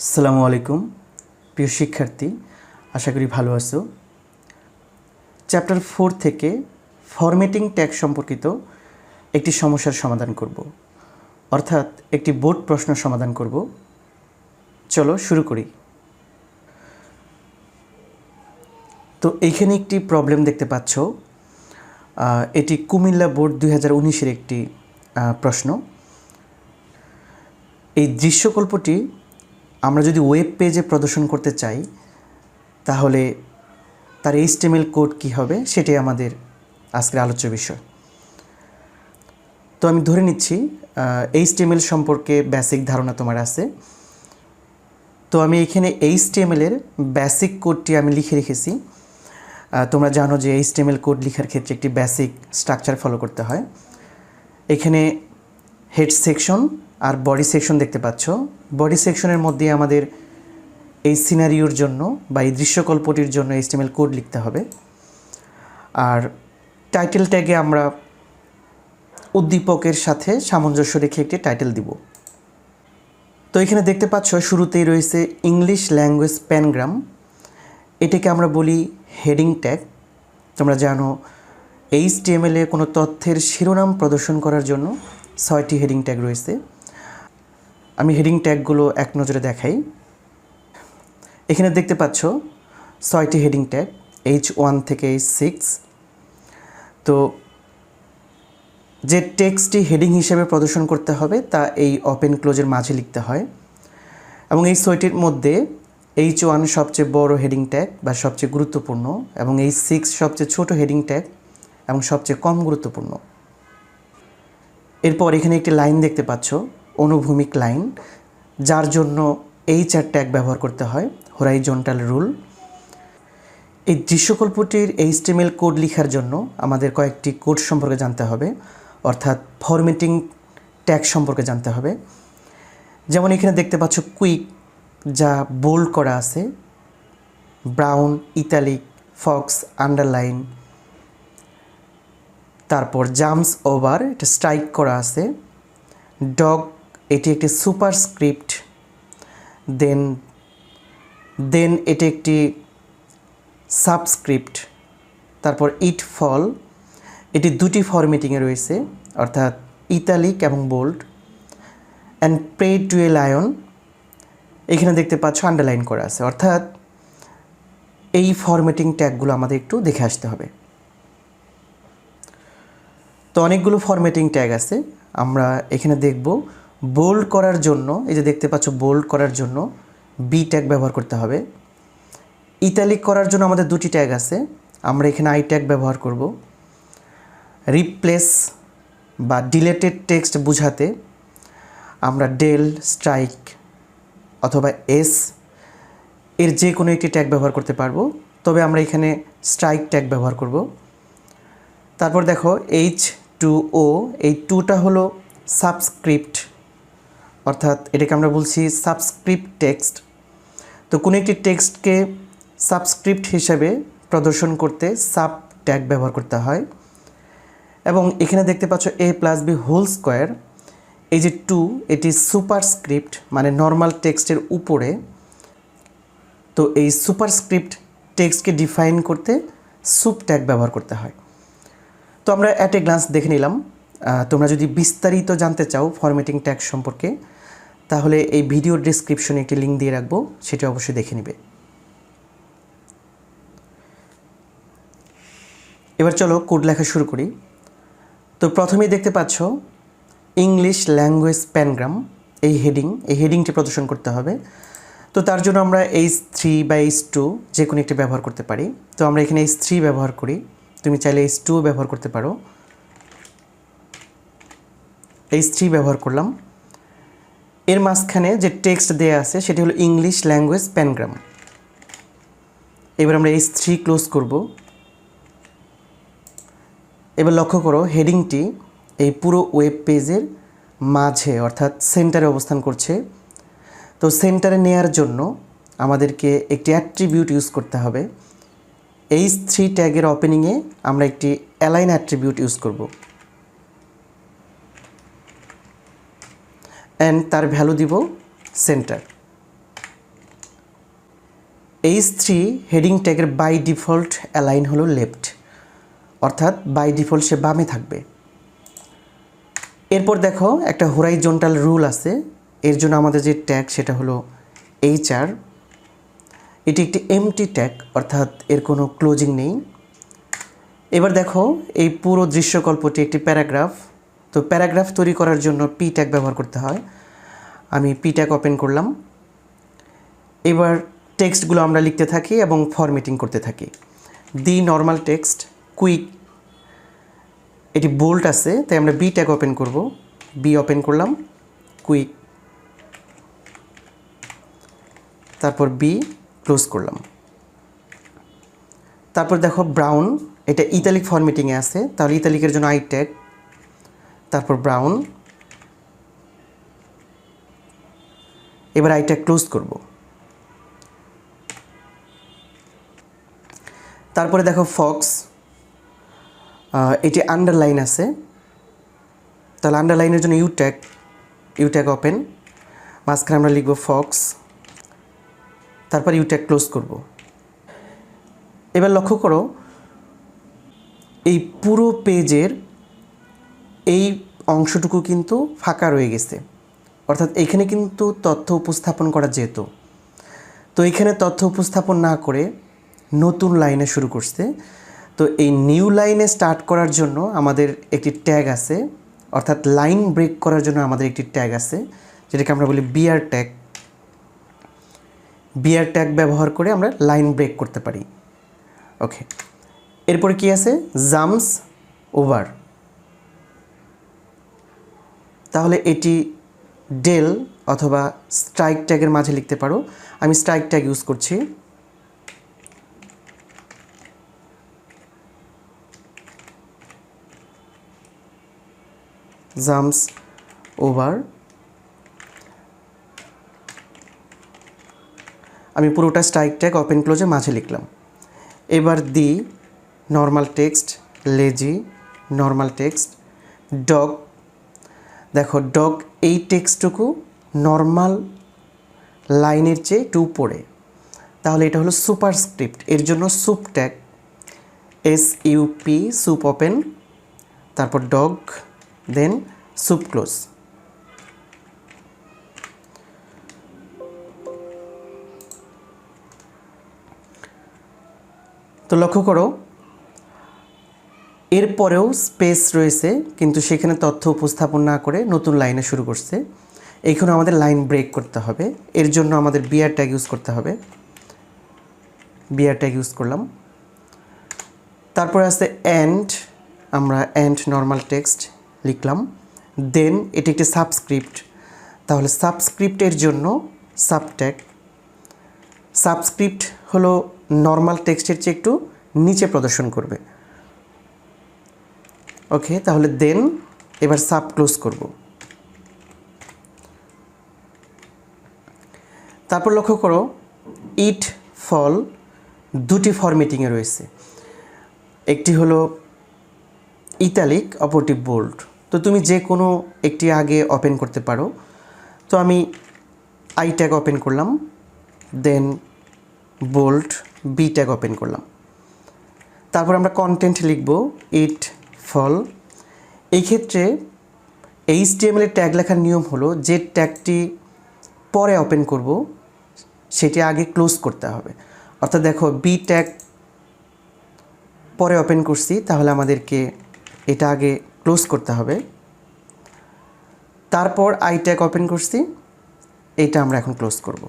আসসালামু আলাইকুম, প্রিয় শিক্ষার্থী, আশা করি ভালো আছো। চ্যাপ্টার ফোর থেকে ফরম্যাটিং ট্যাগ সম্পর্কিত একটি সমস্যার সমাধান করব। অর্থাৎ একটি বোর্ড প্রশ্ন সমাধান করব। চলো শুরু করি। তো এইখানে একটি প্রবলেম দেখতে পাচ্ছ। এটি কুমিল্লা বোর্ড দুই হাজার উনিশের একটি প্রশ্ন। এই দৃশ্যকল্পটি আমরা যদি ওয়েব পেজে প্রদর্শন করতে চাই, তাহলে তার এইচটিএমএল কোড কী হবে সেটাই আমাদের আজকের আলোচ্য বিষয়। তো আমি ধরে নিচ্ছি এইচটিএমএল সম্পর্কে বেসিক ধারণা তোমার আছে। তো আমি এখানে এইচটিএমএল এর বেসিক কোডটি আমি লিখে রেখেছি। তোমরা জানো যে এইচটিএমএল কোড লেখার ক্ষেত্রে একটি বেসিক স্ট্রাকচার ফলো করতে হয়। এখানে হেড সেকশন আর বডি সেকশন দেখতে পাচ্ছ। বডি সেকশনের মধ্যে আমাদের এই সিনারিওর জন্য বা এই দৃশ্যকল্পটির জন্য এইচটিএমএল কোড লিখতে হবে। আর টাইটেল ট্যাগে আমরা উদ্দীপকের সাথে সামঞ্জস্য রেখে একটি টাইটেল দিব। তো এখানে দেখতে পাচ্ছ, শুরুতেই রয়েছে ইংলিশ ল্যাঙ্গুয়েজ প্যানগ্রাম এটাকে আমরা বলি হেডিং ট্যাগ তোমরা জানো এইচটিএমএলে কোনো তথ্যের শিরোনাম প্রদর্শন করার জন্য ছয়টি হেডিং ট্যাগ রয়েছে। আমি হেডিং ট্যাগগুলো এক নজরে দেখাই। এখানে দেখতে পাচ্ছ ছয়টি হেডিং ট্যাগ এইচ ওয়ান থেকে এইচ সিক্স তো যে টেক্সটটি হেডিং হিসেবে প্রদর্শন করতে হবে, তা এই ওপেন ক্লোজের মাঝে লিখতে হয়। এবং এই ছয়টির মধ্যে এইচ ওয়ান সবচেয়ে বড় হেডিং ট্যাগ বা সবচেয়ে গুরুত্বপূর্ণ এবং এই সিক্স সবচেয়ে ছোট হেডিং ট্যাগ এবং সবচেয়ে কম গুরুত্বপূর্ণ। এরপর এখানে একটি লাইন দেখতে পাচ্ছ, অনুভূমিক লাইন, যার জন্য এইচ আর ট্যাগ ব্যবহার করতে হয় হোরাইজন্টাল রুল এই দৃশ্যকল্পটির এইচটিএমএল কোড লেখার জন্য আমাদের কয়েকটি কোড সম্পর্কে জানতে হবে, অর্থাৎ ফরম্যাটিং ট্যাগ সম্পর্কে জানতে হবে। যেমন এখানে দেখতে পাচ্ছ কুইক যা বোল্ড করা আছে ব্রাউন ইতালিক ফক্স আন্ডারলাইন তারপর জাম্পস ওভার, এটা স্ট্রাইক করা আছে। ডগ, এটি একটি সুপার স্ক্রিপ্ট। দেন দেন এটি একটি সাবস্ক্রিপ্ট। তারপর ইট ফল। এটি দুটি ফরম্যাটিংয়ে রয়েছে, অর্থাৎ ইতালিক এবং bold. And pray to a lion. এখানে দেখতে পাচ্ছ আন্ডারলাইন করা আছে, অর্থাৎ এই ফরম্যাটিং ট্যাগগুলো আমাদের একটু দেখে আসতে হবে। তো অনেকগুলো ফরম্যাটিং ট্যাগ আছে। আমরা এখানে দেখব বোল্ড করার জন্য, এই যে দেখতে পাচ্ছ বোল্ড করার জন্য বি ট্যাগ ব্যবহার করতে হবে। ইতালিক করার জন্য আমাদের দুটি ট্যাগ আছে। আমরা এখানে আই ট্যাগ ব্যবহার করব। রিপ্লেস বা ডিলেটেড টেক্সট বোঝাতে আমরা ডেল স্ট্রাইক অথবা এস এর যে কোনো একটি ট্যাগ ব্যবহার করতে পারব। তবে আমরা এখানে স্ট্রাইক ট্যাগ ব্যবহার করব। তারপর দেখো এইচ টু ও এই টুটা হলো সাবস্ক্রিপ্ট অর্থাৎ এটাকে আমরা বলছি সাবস্ক্রিপ্ট টেক্সট তো কোনো একটি টেক্সটকে সাবস্ক্রিপ্ট হিসেবে প্রদর্শন করতে সাব ট্যাগ ব্যবহার করতে হয়। এবং এখানে দেখতে পাচ্ছ A plus B whole square এই যে টু এটি সুপারস্ক্রিপ্ট মানে নর্মাল টেক্সটের উপরে। তো এই সুপারস্ক্রিপ্ট টেক্সটকে ডিফাইন করতে সুপ ট্যাগ ব্যবহার করতে হয়। তো আমরা অ্যাট এ গ্লান্স দেখে নিলাম। তোমরা যদি বিস্তারিত জানতে চাও ফরম্যাটিং ট্যাগ সম্পর্কে, তাহলে এই ভিডিও ডিসক্রিপশনে একটি লিঙ্ক দিয়ে রাখব, সেটা অবশ্যই দেখে নিবে। এবার চলো কোড লেখা শুরু করি। তো প্রথমেই দেখতে পাচ্ছ ইংলিশ ল্যাঙ্গুয়েজ প্যানগ্রাম এই হেডিং এই হেডিংটি প্রদর্শন করতে হবে। তো তার জন্য আমরা এইচ থ্রি বা এইচ টু যে কোনো একটি ব্যবহার করতে পারি। তো আমরা এখানে এইচ থ্রি ব্যবহার করি। তুমি চাইলে এইচ টু ব্যবহার করতে পারো। এইচ থ্রি ব্যবহার করলাম। এর মাঝখানে যে টেক্সট দেয়া আছে, সেটি হলো ইংলিশ ল্যাঙ্গুয়েজ প্যানগ্রাম এবার আমরা এইচ থ্রি ক্লোজ করব। এবার লক্ষ্য করো হেডিংটি এই পুরো ওয়েব পেজের মাঝে, অর্থাৎ সেন্টারে অবস্থান করছে। তো সেন্টারে নেয়ার জন্য আমাদেরকে একটি অ্যাট্রিবিউট ইউজ করতে হবে। এইচ থ্রি ট্যাগের ওপেনিংয়ে আমরা একটি অ্যালাইন অ্যাট্রিবিউট ইউজ করব। অ্যান্ড তার ভ্যালু দিব সেন্টার এইচ থ্রি হেডিং ট্যাগের বাই ডিফল্ট অ্যালাইন হলো লেফট অর্থাৎ বাই ডিফল্ট সে বামে থাকবে। এরপর দেখো একটা হোরাইজন্টাল রুল আছে। এর জন্য আমাদের যে ট্যাগ সেটা হলো এইচ আর এটি একটি এমটি ট্যাগ অর্থাৎ এর কোনো ক্লোজিং নেই। এবার দেখো, এই পুরো দৃশ্যকল্পটি একটি প্যারাগ্রাফ। তো প্যারাগ্রাফ তৈরি করার জন্য পি ট্যাগ ব্যবহার করতে হয়। আমি পি ট্যাগ ওপেন করলাম। এবার টেক্সটগুলো আমরা লিখতে থাকি এবং ফরমেটিং করতে থাকি। দি নর্মাল টেক্সট কুইক এটি বোল্ট আছে, তাই আমরা বি ট্যাগ ওপেন করব। বি ওপেন করলাম কুইক তারপর বি ক্লোজ করলাম। তারপর দেখো ব্রাউন এটা ইতালিক ফরম্যাটিংয়ে আছে, তাহলে ইতালিকের জন্য আই ট্যাগ তারপর ব্রাউন এবার আইটা ক্লোজ করব। তারপরে দেখো ফক্স এটি আন্ডারলাইন আছে, তাহলে আন্ডারলাইনের জন্য U tag U tag open মাঝখানে আমরা লিখব ফক্স তারপর ইউ ট্যাগ ক্লোজ করব। এবার লক্ষ্য করো, এই পুরো পেজের এই অংশটুকু কিন্তু ফাঁকা রয়ে গেছে। অর্থাৎ এখানে কিন্তু তথ্য উপস্থাপন করা যেত। তো এখানে তথ্য উপস্থাপন না করে নতুন লাইনে শুরু করছে। তো এই নিউ লাইনে স্টার্ট করার জন্য আমাদের একটি ট্যাগ আছে। অর্থাৎ লাইন ব্রেক করার জন্য আমাদের একটি ট্যাগ আছে। যেটাকে আমরা বলি বিয়ার ট্যাগ বিয়ার ট্যাগ ব্যবহার করে আমরা লাইন ব্রেক করতে পারি। ওকে, এরপরে কি আছে? Jumps over. তাহলে এটি ডেল অথবা স্ট্রাইক ট্যাগের মাঝে লিখতে পারো। আমি স্ট্রাইক ট্যাগ ইউজ করছি। Jumps over. আমি পুরোটা স্ট্রাইক ট্যাগ ওপেন ক্লোজে মাঝে লিখলাম। এবার the normal text lazy normal text dog দেখো ডগ এই টেক্সটটুকু নর্মাল লাইনের চেয়ে একটু উপরে তাহলে এটা হলো সুপার স্ক্রিপ্ট এর জন্য sup tag S UP sup open তারপর ডগ দেন সুপ ক্লোজ তো লক্ষ্য করো, এরপরেও স্পেস রয়েছে, কিন্তু সেখানে তথ্য উপস্থাপন না করে নতুন লাইনে শুরু করছে। এইখানে আমাদের লাইন ব্রেক করতে হবে। এর জন্য আমাদের বিয়ার ট্যাগ ইউজ করতে হবে। বিয়ার ট্যাগ ইউজ করলাম। তারপরে আছে অ্যান্ড আমরা অ্যান্ড নর্মাল টেক্সট লিখলাম। দেন এটি একটি সাবস্ক্রিপ্ট তাহলে সাবস্ক্রিপ্টের জন্য সাবট্যাগ সাবস্ক্রিপ্ট হলো নর্মাল টেক্সটের চেয়ে একটু নিচে প্রদর্শন করবে। ওকে তাহলে দেন এবার সাব ক্লোজ করব। তারপর লক্ষ্য করো ইট ফল দুটি ফরমেটিংয়ে রয়েছে। একটি হলো ইতালিক অপরটি বোল্ড তো তুমি যে কোনো একটি আগে ওপেন করতে পারো। তো আমি আই ট্যাগ ওপেন করলাম then bold B tag open করলাম। তারপর আমরা কন্টেন্ট লিখব ইট ফল এই ক্ষেত্রে এইচটিএমএল এর ট্যাগ লেখার নিয়ম হলো, যে ট্যাগটি পরে ওপেন করব, সেটি আগে ক্লোজ করতে হবে। অর্থাৎ দেখো বি ট্যাগ পরে ওপেন করছি, তাহলে আমাদেরকে এটা আগে ক্লোজ করতে হবে। তারপর আই ট্যাগ ওপেন করছি, এটা আমরা এখন ক্লোজ করব।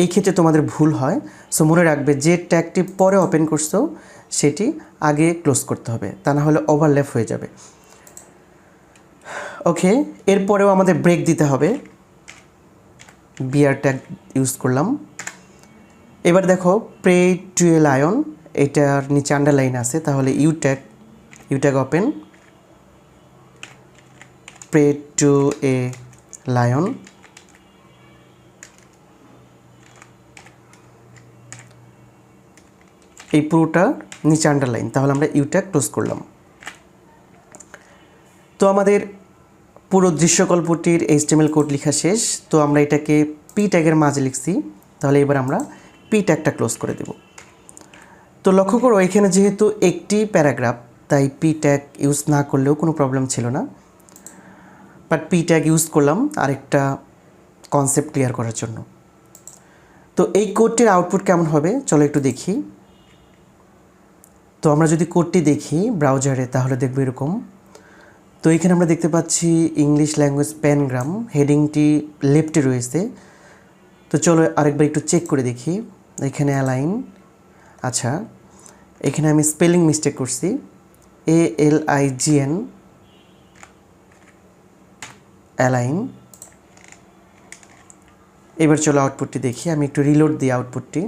এই ক্ষেত্রে তোমাদের ভুল হয়। সো মনে রাখবে যে ট্যাগটি পরে ওপেন করছ, সেটি আগে ক্লোজ করতে হবে, তা না হলে ওভারল্যাপ হয়ে যাবে। ওকে এরপরেও আমাদের ব্রেক দিতে হবে। বিয়ার ট্যাগ ইউজ করলাম। এবার দেখো প্রে টু এ লায়ন এটার নিচে আন্ডারলাইন আছে, তাহলে U tag U tag open pray to a lion এই পুরোটা নিচে আন্ডারলাইন তাহলে আমরা ইউটা ক্লোজ করলাম। তো আমাদের পুরো দৃশ্যকল্পটির এইচটিএমএল কোড লেখা শেষ। তো আমরা এটাকে পি ট্যাগের মাঝে লিখছি। তাহলে এবার আমরা পি ট্যাগটা ক্লোজ করে দেব। তো লক্ষ্য করো, এখানে যেহেতু একটি প্যারাগ্রাফ, তাই পি ট্যাগ ইউজ না করলেও কোনো প্রবলেম ছিল না। বাট পি ট্যাগ ইউজ করলাম আরেকটা কনসেপ্ট ক্লিয়ার করার জন্য। তো এই কোডটির আউটপুট কেমন হবে? চলো একটু দেখি। তো আমরা যদি কোডটি দেখি ব্রাউজারে, তাহলে দেখব এরকম। তো এখানে আমরা দেখতে পাচ্ছি ইংলিশ ল্যাঙ্গুয়েজ প্যানগ্রাম হেডিংটি লেফটে রয়েছে। তো চলো আরেকবার একটু চেক করে দেখি। এখানে অ্যালাইন আচ্ছা এখানে আমি স্পেলিং মিস্টেক করছি। A L I G N, align. এবার চলো আউটপুটটি দেখি, আমি একটু রিলোড দিই আউটপুটটি।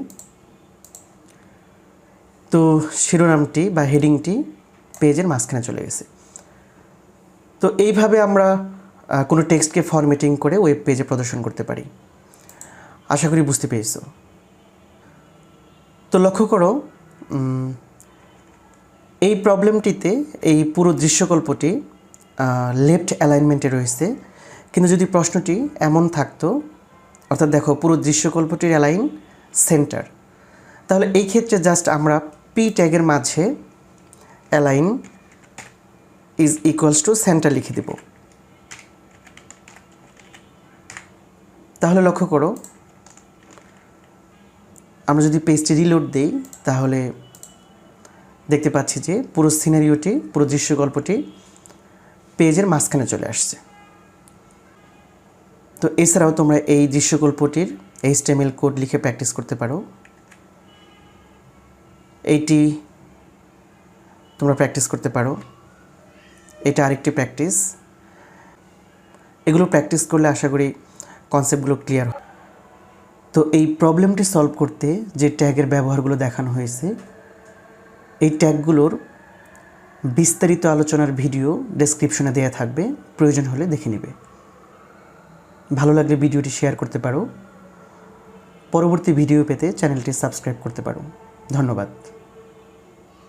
তো শিরোনামটি বা হেডিংটি পেজের মাঝখানে চলে গেছে। তো এইভাবে আমরা কোনো টেক্সটকে ফরম্যাটিং করে ওয়েব পেজে প্রদর্শন করতে পারি। আশা করি বুঝতে পেরেছ। তো লক্ষ্য করো এই প্রবলেমটিতে এই পুরো দৃশ্যকল্পটি লেফট অ্যালাইনমেন্টে রয়েছে। কিন্তু যদি প্রশ্নটি এমন থাকতো, অর্থাৎ দেখো পুরো দৃশ্যকল্পটির অ্যালাইন সেন্টার তাহলে এই ক্ষেত্রে জাস্ট আমরা পি ট্যাগের মাঝে align is equals to centre লিখে দেব। তাহলে লক্ষ্য করো, আমরা যদি পেজটি রিলোড দিই, তাহলে দেখতে পাচ্ছি যে পুরো সিনারিওটি পুরো দৃশ্যকল্পটি পেজের মাঝখানে চলে আসছে। তো এছাড়াও তোমরা এই দৃশ্যকল্পটির এইচটিএমএল কোড লিখে প্র্যাকটিস করতে পারো। এইটি তোমরা প্র্যাকটিস করতে পারো। এটা আরেকটি প্র্যাকটিস এগুলো প্র্যাকটিস করলে আশা করি কনসেপ্টগুলো ক্লিয়ার হয়। তো এই প্রবলেমটি সলভ করতে যে ট্যাগের ব্যবহারগুলো দেখানো হয়েছে, এই ট্যাগগুলোর বিস্তারিত আলোচনার ভিডিও ডেসক্রিপশনে দেওয়া থাকবে। প্রয়োজন হলে দেখে নেবে। ভালো লাগলে ভিডিওটি শেয়ার করতে পারো। পরবর্তী ভিডিও পেতে চ্যানেলটি সাবস্ক্রাইব করতে পারো। ধন্যবাদ।